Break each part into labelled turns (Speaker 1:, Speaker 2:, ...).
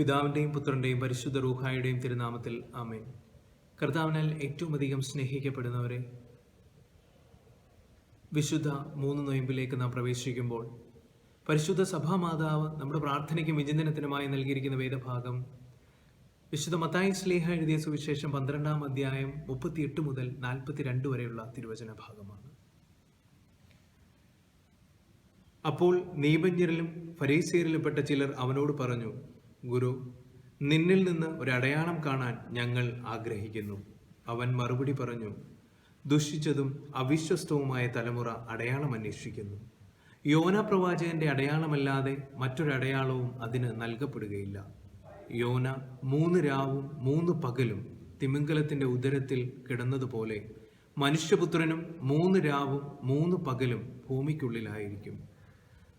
Speaker 1: പിതാവിന്റെയും പുത്രന്റെയും പരിശുദ്ധ റൂഹായുടെയും തിരുനാമത്തിൽ ആമേൻ. കർത്താവിനാൽ ഏറ്റവും അധികം സ്നേഹിക്കപ്പെടുന്നവരെ വിശുദ്ധ മൂന്ന് നൊയമ്പിലേക്ക് നാം പ്രവേശിക്കുമ്പോൾ പരിശുദ്ധ സഭാമാതാവ് നമ്മുടെ പ്രാർത്ഥനയ്ക്കും വിചിന്തനത്തിനുമായി നൽകിയിരിക്കുന്ന വേദഭാഗം വിശുദ്ധ മത്തായി സ്ലേഹ എഴുതിയ സുവിശേഷം പന്ത്രണ്ടാം അധ്യായം മുപ്പത്തിയെട്ട് മുതൽ നാൽപ്പത്തിരണ്ട് വരെയുള്ള തിരുവചന ഭാഗമാണ്. അപ്പോൾ നീപജ്ഞരിലും പെട്ട ചിലർ അവനോട് പറഞ്ഞു ഗുരു നിന്നിൽ നിന്ന് ഒരു അടയാളം കാണാൻ ഞങ്ങൾ ആഗ്രഹിക്കുന്നു. അവൻ മറുപടി പറഞ്ഞു ദുഷിച്ചതും അവിശ്വസ്തവുമായ തലമുറ അടയാളം അന്വേഷിക്കുന്നു. യോന പ്രവാചകന്റെ അടയാളമല്ലാതെ മറ്റൊരടയാളവും അതിന് നൽകപ്പെടുകയില്ല. യോന മൂന്ന് രാവും മൂന്ന് പകലും തിമിംഗലത്തിന്റെ ഉദരത്തിൽ കിടന്നതുപോലെ മനുഷ്യപുത്രനും മൂന്ന് രാവും മൂന്ന് പകലും ഭൂമിക്കുള്ളിലായിരിക്കും.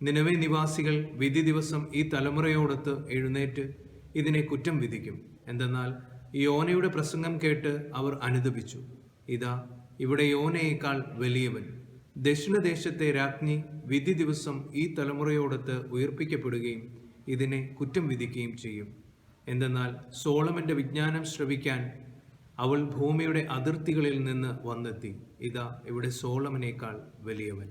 Speaker 1: നിലവെ നിവാസികൾ വിധി ദിവസം ഈ തലമുറയോടൊത്ത് എഴുന്നേറ്റ് ഇതിനെ കുറ്റം വിധിക്കും. എന്തെന്നാൽ യോനയുടെ പ്രസംഗം കേട്ട് അവർ അനുദപിച്ചു. ഇതാ ഇവിടെ യോനയേക്കാൾ വലിയവൻ. ദക്ഷിണദേശത്തെ രാജ്ഞി വിധി ദിവസം ഈ തലമുറയോടൊത്ത് ഉയർപ്പിക്കപ്പെടുകയും ഇതിനെ കുറ്റം വിധിക്കുകയും ചെയ്യും. എന്തെന്നാൽ സോളമന്റെ വിജ്ഞാനം ശ്രവിക്കാൻ അവൾ ഭൂമിയുടെ അതിർത്തികളിൽ നിന്ന് വന്നെത്തി. ഇതാ ഇവിടെ സോളമനേക്കാൾ വലിയവൻ.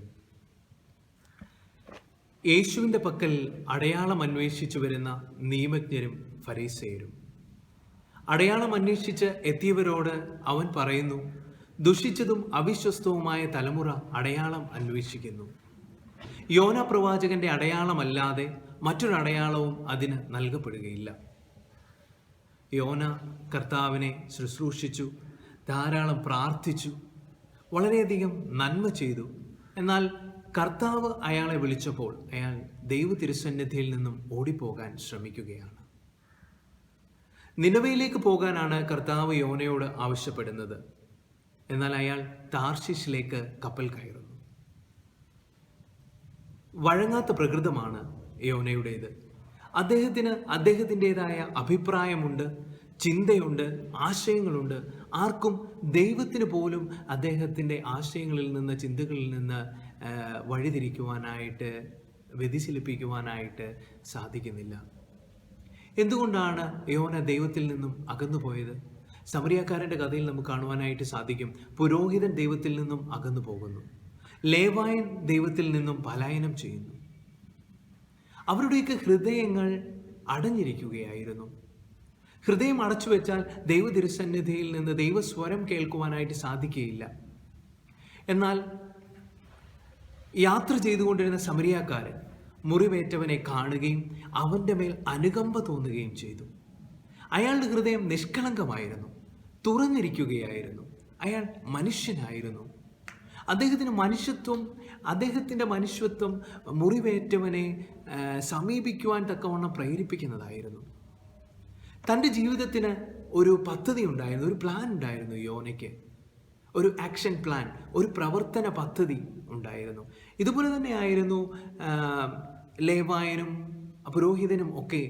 Speaker 1: യേശുവിന്റെ പക്കൽ അടയാളം അന്വേഷിച്ചു വരുന്ന നിയമജ്ഞരും ഫരീസേരും അടയാളം അന്വേഷിച്ച് എത്തിയവരോട് അവൻ പറയുന്നു ദുഷിച്ചതും അവിശ്വസ്തവുമായ തലമുറ അടയാളം അന്വേഷിക്കുന്നു. യോന പ്രവാചകന്റെ അടയാളമല്ലാതെ മറ്റൊരടയാളവും അതിന് നൽകപ്പെടുകയില്ല. യോന കർത്താവിനെ ശുശ്രൂഷിച്ചു ധാരാളം പ്രാർത്ഥിച്ചു വളരെയധികം നന്മ ചെയ്തു. എന്നാൽ കർത്താവ് അയാളെ വിളിച്ചപ്പോൾ അയാൾ ദൈവ തിരുസന്നിധിയിൽ നിന്നും ഓടിപ്പോകാൻ ശ്രമിക്കുകയാണ്. നിലവയിലേക്ക് പോകാനാണ് കർത്താവ് യോനയോട് ആവശ്യപ്പെടുന്നത്. എന്നാൽ അയാൾ താർഷിഷിലേക്ക് കപ്പൽ കയറുന്നു. വഴങ്ങാത്ത പ്രകൃതമാണ് യോനയുടേത്. അദ്ദേഹത്തിന് അദ്ദേഹത്തിന്റെതായ അഭിപ്രായമുണ്ട് ചിന്തയുണ്ട് ആശയങ്ങളുണ്ട്. ആർക്കും ദൈവത്തിന് പോലും അദ്ദേഹത്തിന്റെ ആശയങ്ങളിൽ നിന്ന് ചിന്തകളിൽ നിന്ന് വഴിതിരിക്കുവാനായിട്ട് വ്യതിചലിപ്പിക്കുവാനായിട്ട് സാധിക്കുന്നില്ല. എന്തുകൊണ്ടാണ് യോന ദൈവത്തിൽ നിന്നും അകന്നുപോയത്? സമരിയാക്കാരന്റെ കഥയിൽ നമുക്ക് കാണുവാനായിട്ട് സാധിക്കും പുരോഹിതൻ ദൈവത്തിൽ നിന്നും അകന്നു പോകുന്നു ലേവായൻ ദൈവത്തിൽ നിന്നും പലായനം ചെയ്യുന്നു. അവരുടെയൊക്കെ ഹൃദയങ്ങൾ അടഞ്ഞിരിക്കുകയായിരുന്നു. ഹൃദയം അടച്ചു വെച്ചാൽ ദൈവ തിരുസന്നിധിയിൽ നിന്ന് ദൈവസ്വരം കേൾക്കുവാനായിട്ട് സാധിക്കുകയില്ല. എന്നാൽ യാത്ര ചെയ്തുകൊണ്ടിരുന്ന സമരിയാക്കാരൻ മുറിവേറ്റവനെ കാണുകയും അവന്റെ മേൽ അനുകമ്പ തോന്നുകയും ചെയ്തു. അയാളുടെ ഹൃദയം നിഷ്കളങ്കമായിരുന്നു. തുറന്നിരിക്കുകയായിരുന്നു. അയാൾ മനുഷ്യനായിരുന്നു. അദ്ദേഹത്തിന് മനുഷ്യത്വം അദ്ദേഹത്തിന്റെ മനുഷ്യത്വം മുറിവേറ്റവനെ സമീപിക്കുവാൻ തക്കവണ്ണം പ്രേരിപ്പിക്കുന്നതായിരുന്നു. തന്റെ ജീവിതത്തിന് ഒരു പദ്ധതി ഉണ്ടായിരുന്നു ഒരു പ്ലാൻ ഉണ്ടായിരുന്നു യോനയ്ക്ക്. ഒരു ആക്ഷൻ പ്ലാൻ ഒരു പ്രവർത്തന പദ്ധതി ഉണ്ടായിരുന്നു. ഇതുപോലെ തന്നെയായിരുന്നു ലേവായനും പുരോഹിതനും ഒക്കെ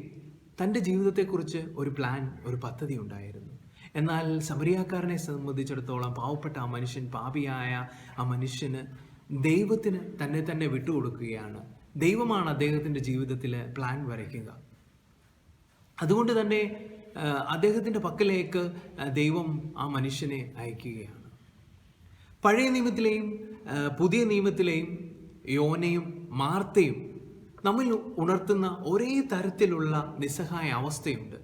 Speaker 1: തന്റെ ജീവിതത്തെക്കുറിച്ച് ഒരു പ്ലാൻ ഒരു പദ്ധതി ഉണ്ടായിരുന്നു. എന്നാൽ സമരിയാക്കാരനെ സംബന്ധിച്ചിടത്തോളം പാവപ്പെട്ട ആ മനുഷ്യൻ പാപിയായ ആ മനുഷ്യന് ദൈവത്തിന് തന്നെ തന്നെ വിട്ടുകൊടുക്കുകയാണ്. ദൈവമാണ് അദ്ദേഹത്തിന്റെ ജീവിതത്തിൽ പ്ലാൻ വരയ്ക്കുക. അതുകൊണ്ട് തന്നെ അദ്ദേഹത്തിന്റെ പക്കലേക്ക് ദൈവം ആ മനുഷ്യനെ അയക്കുകയാണ്. പഴയ നിയമത്തിലെയും പുതിയ നിയമത്തിലെയും യോനയും മാർത്തയും നമ്മിൽ ഉണർത്തുന്ന ഒരേ തരത്തിലുള്ള നിസ്സഹായ അവസ്ഥയുണ്ട്.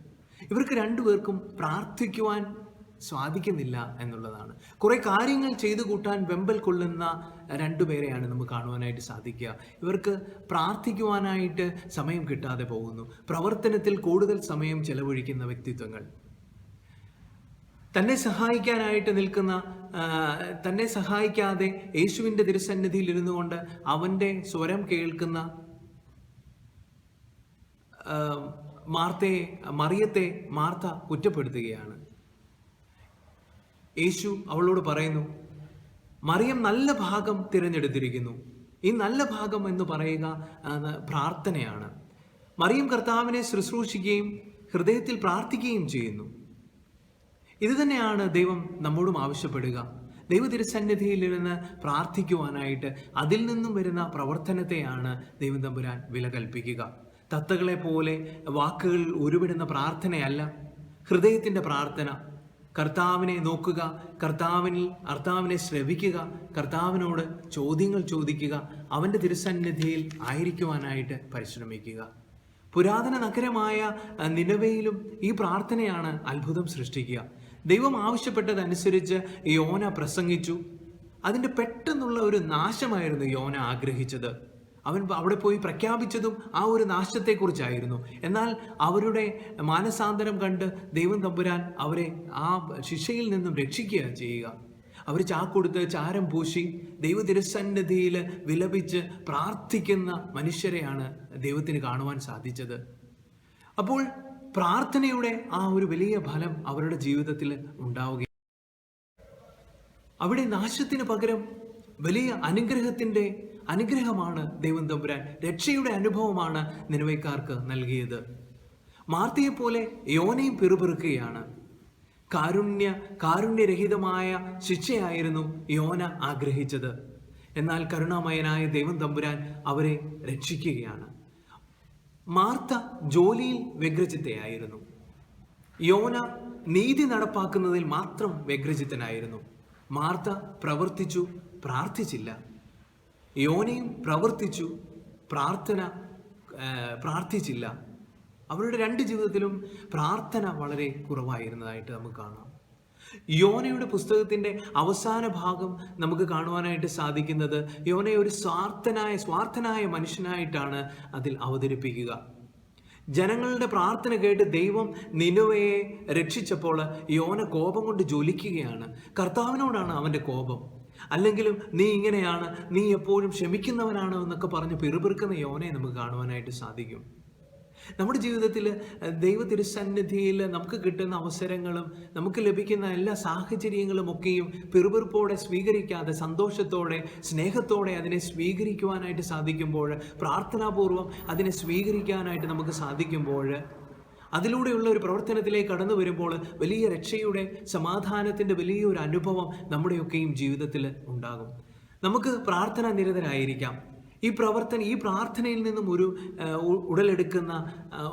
Speaker 1: ഇവർക്ക് രണ്ടുപേർക്കും പ്രാർത്ഥിക്കുവാൻ സ്വാധിക്കുന്നില്ല എന്നുള്ളതാണ്. കുറേ കാര്യങ്ങൾ ചെയ്തു കൂട്ടാൻ വെമ്പൽ കൊള്ളുന്ന രണ്ടുപേരെയാണ് നമുക്ക് കാണുവാനായിട്ട് സാധിക്കുക. ഇവർക്ക് പ്രാർത്ഥിക്കുവാനായിട്ട് സമയം കിട്ടാതെ പോകുന്നു. പ്രവർത്തനത്തിൽ കൂടുതൽ സമയം ചെലവഴിക്കുന്ന വ്യക്തിത്വങ്ങൾ. തന്നെ സഹായിക്കാനായിട്ട് നിൽക്കുന്ന തന്നെ സഹായിക്കാതെ യേശുവിന്റെ തിരുസന്നിധിയിൽ ഇരുന്നു കൊണ്ട് അവന്റെ സ്വരം കേൾക്കുന്ന മാർത്തയെ മറിയത്തെ മാർത്ത കുറ്റപ്പെടുത്തുകയാണ്. യേശു അവളോട് പറയുന്നു മറിയം നല്ല ഭാഗം തിരഞ്ഞെടുത്തിരിക്കുന്നു. ഈ നല്ല ഭാഗം എന്ന് പറയുക പ്രാർത്ഥനയാണ്. മറിയം കർത്താവിനെ ശുശ്രൂഷിക്കുകയും ഹൃദയത്തിൽ പ്രാർത്ഥിക്കുകയും ചെയ്യുന്നു. ഇത് തന്നെയാണ് ദൈവം നമ്മോടും ആവശ്യപ്പെടുക. ദൈവ തിരുസന്നിധിയിലിരുന്ന് പ്രാർത്ഥിക്കുവാനായിട്ട് അതിൽ നിന്നും വരുന്ന പ്രവർത്തനത്തെയാണ് ദൈവം തമ്പുരാൻ വില കൽപ്പിക്കുക. തത്തകളെ പോലെ വാക്കുകൾ ഉരുവിടുന്ന പ്രാർത്ഥനയല്ല ഹൃദയത്തിന്റെ പ്രാർത്ഥന. കർത്താവിനെ നോക്കുക കർത്താവിനിൽ കർത്താവിനെ ശ്രവിക്കുക കർത്താവിനോട് ചോദ്യങ്ങൾ ചോദിക്കുക അവന്റെ തിരുസന്നിധിയിൽ ആയിരിക്കുവാനായിട്ട് പരിശ്രമിക്കുക. പുരാതന നഗരമായ നിലവയിലും ഈ പ്രാർത്ഥനയാണ് അത്ഭുതം സൃഷ്ടിക്കുക. ദൈവം ആവശ്യപ്പെട്ടതനുസരിച്ച് യോന പ്രസംഗിച്ചു. അതിന്റെ പെട്ടെന്നുള്ള ഒരു നാശമായിരുന്നു യോന ആഗ്രഹിച്ചത്. അവൻ അവിടെ പോയി പ്രഖ്യാപിച്ചതും ആ ഒരു നാശത്തെക്കുറിച്ചായിരുന്നു. എന്നാൽ അവരുടെ മാനസാന്തരം കണ്ട് ദൈവം തമ്പുരാൻ അവരെ ആ ശിക്ഷയിൽ നിന്നും രക്ഷിക്കുക ചെയ്യുക. അവർ ചാക്കൊടുത്ത് ചാരം പൂശി ദൈവ തിരുസന്നിധിയിൽ വിലപിച്ച് പ്രാർത്ഥിക്കുന്ന മനുഷ്യരെയാണ് ദൈവത്തിന് കാണുവാൻ സാധിച്ചത്. അപ്പോൾ പ്രാർത്ഥനയുടെ ആ ഒരു വലിയ ഫലം അവരുടെ ജീവിതത്തിൽ ഉണ്ടാവുകയും അവിടെ നാശത്തിന് പകരം വലിയ അനുഗ്രഹത്തിന്റെ അനുഗ്രഹമാണ് ദൈവം തമ്പുരാൻ. രക്ഷയുടെ അനുഭവമാണ് നിലവൈക്കാർക്ക് നൽകിയത്. മാർത്തിയെ പോലെ യോനയും പിറുപിറുക്കുകയാണ്. കാരുണ്യ കാരുണ്യരഹിതമായ ശിക്ഷയായിരുന്നു യോന ആഗ്രഹിച്ചത്. എന്നാൽ കരുണാമയനായ ദൈവം തമ്പുരാൻ അവരെ രക്ഷിക്കുകയാണ്. മാർത്ത ജോലിയിൽ വ്യഗ്രചിത്തയായിരുന്നു. യോന നീതി നടപ്പാക്കുന്നതിൽ മാത്രം വ്യഗ്രചിത്തനായിരുന്നു. മാർത്ത പ്രവർത്തിച്ചു പ്രാർത്ഥിച്ചില്ല. യോനയും പ്രവർത്തിച്ചു പ്രാർത്ഥന പ്രാർത്ഥിച്ചില്ല. അവരുടെ രണ്ട് ജീവിതത്തിലും പ്രാർത്ഥന വളരെ കുറവായിരുന്നതായിട്ട് നമുക്ക് കാണാം. യോനയുടെ പുസ്തകത്തിന്റെ അവസാന ഭാഗം നമുക്ക് കാണുവാനായിട്ട് സാധിക്കുന്നത് യോനയെ ഒരു സ്വാർത്ഥനായ സ്വാർത്ഥനായ മനുഷ്യനായിട്ടാണ് അതിൽ അവതരിപ്പിക്കുക. ജനങ്ങളുടെ പ്രാർത്ഥന കേട്ട് ദൈവം നിനുവയെ രക്ഷിച്ചപ്പോൾ യോന കോപം കൊണ്ട് ജ്വലിക്കുകയാണ്. കർത്താവിനോടാണ് അവന്റെ കോപം. അല്ലെങ്കിലും നീ ഇങ്ങനെയാണ് നീ എപ്പോഴും ക്ഷമിക്കുന്നവനാണ് എന്നൊക്കെ പറഞ്ഞ് പിറുപിറുക്കുന്ന യോനയെ നമുക്ക് കാണുവാനായിട്ട് സാധിക്കും. നമ്മുടെ ജീവിതത്തിൽ ദൈവ തിരുസന്നിധിയിൽ നമുക്ക് കിട്ടുന്ന അവസരങ്ങളും നമുക്ക് ലഭിക്കുന്ന എല്ലാ സാഹചര്യങ്ങളും ഒക്കെയും പിറുപിറുപ്പോടെ സ്വീകരിക്കാതെ സന്തോഷത്തോടെ സ്നേഹത്തോടെ അതിനെ സ്വീകരിക്കുവാനായിട്ട് സാധിക്കുമ്പോൾ പ്രാർത്ഥനാപൂർവം അതിനെ സ്വീകരിക്കാനായിട്ട് നമുക്ക് സാധിക്കുമ്പോൾ അതിലൂടെയുള്ള ഒരു പ്രവർത്തനത്തിലേക്ക് കടന്നു വരുമ്പോൾ വലിയ രക്ഷയുടെ സമാധാനത്തിന്റെ വലിയൊരു അനുഭവം നമ്മുടെയൊക്കെയും ജീവിതത്തിൽ ഉണ്ടാകും. നമുക്ക് പ്രാർത്ഥന നിരതരായിരിക്കാം. ഈ പ്രവർത്തന ഈ പ്രാർത്ഥനയിൽ നിന്നും ഒരു ഉടലെടുക്കുന്ന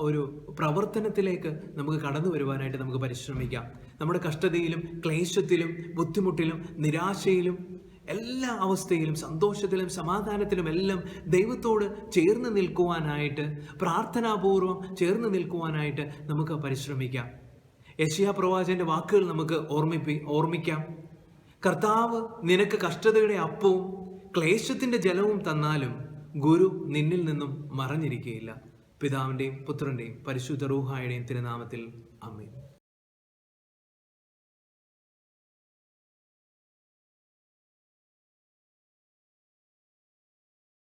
Speaker 1: ഒരു പ്രവർത്തനത്തിലേക്ക് നമുക്ക് കടന്നു വരുവാനായിട്ട് നമുക്ക് പരിശ്രമിക്കാം. നമ്മുടെ കഷ്ടതയിലും ക്ലേശത്തിലും ബുദ്ധിമുട്ടിലും നിരാശയിലും എല്ലാ അവസ്ഥയിലും സന്തോഷത്തിലും സമാധാനത്തിലും എല്ലാം ദൈവത്തോട് ചേർന്ന് നിൽക്കുവാനായിട്ട് പ്രാർത്ഥനാപൂർവം ചേർന്ന് നിൽക്കുവാനായിട്ട് നമുക്ക് പരിശ്രമിക്കാം. യശിയ പ്രവാചന്റെ വാക്കുകൾ നമുക്ക് ഓർമ്മിപ്പി ഓർമ്മിക്കാം. കർത്താവ് നിനക്ക് കഷ്ടതയുടെ അപ്പവും ക്ലേശത്തിന്റെ ജലവും തന്നാലും ഗുരു നിന്നിൽ നിന്നും മറഞ്ഞിരിക്കുകയില്ല പിതാവിന്റെയും പുത്രന്റെയും പരിശുദ്ധ റൂഹായുടെയും തിരുനാമത്തിൽ അമ്മയും